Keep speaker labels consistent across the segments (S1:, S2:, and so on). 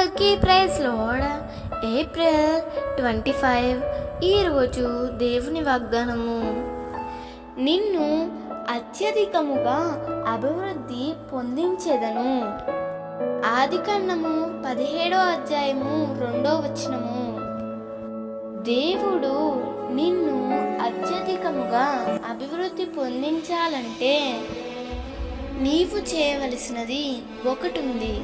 S1: అందరికీ praise Lord. April twenty five ఈరోజు దేవుని వాగ్దానము. నిన్ను అత్యధికముగా అభివృద్ధి పొందించేదను. ఆదికాండము పదిహేడో అధ్యాయము రెండో వచనము. దేవుడు నిన్ను అత్యధికముగా అభివృద్ధి పొందించాలంటే నీవు చేయవలసినది ఒకటి ఉంది.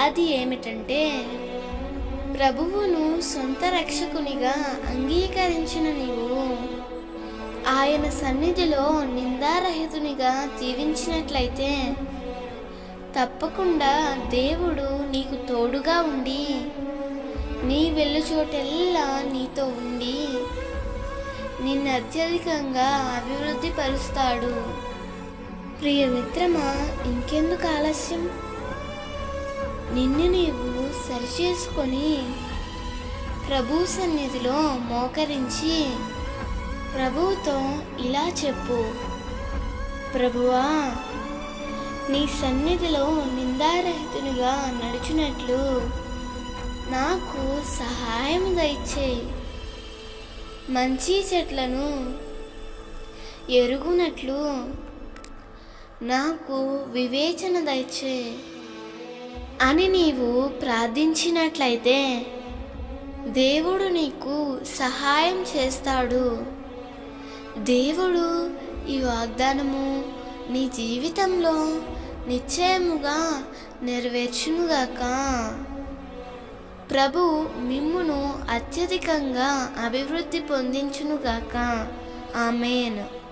S1: అది ఏమిటంటే ప్రభువును సొంత రక్షకునిగా అంగీకరించిన నీవు ఆయన సన్నిధిలో నిందారహితునిగా జీవించినట్లయితే తప్పకుండా దేవుడు నీకు తోడుగా ఉండి నీ వెళ్ళు చోటెల్లా నీతో ఉండి నిన్ను అత్యధికంగా అభివృద్ధి పరుస్తాడు ప్రియ మిత్రమా ఇంకెందుకు ఆలస్యం? నిన్ను నీవు సరిచేసుకొని ప్రభు సన్నిధిలో మోకరించి ప్రభువుతో ఇలా చెప్పు. ప్రభువా నీ సన్నిధిలో నిందారహితునిగా నడుచునట్లు నాకు సహాయం దయచేయి. మంచి చెట్లను ఎరుగునట్లు నాకు వివేచన దయచేయి. అని నీవు ప్రార్థించినట్లయితే దేవుడు నీకు సహాయం చేస్తాడు. దేవుడు ఈ వాగ్దానము నీ జీవితంలో నిశ్చయముగా నెరవేర్చునుగాక. ప్రభు మిమ్మును అత్యధికంగా అభివృద్ధి పొందించునుగాక. ఆమెను.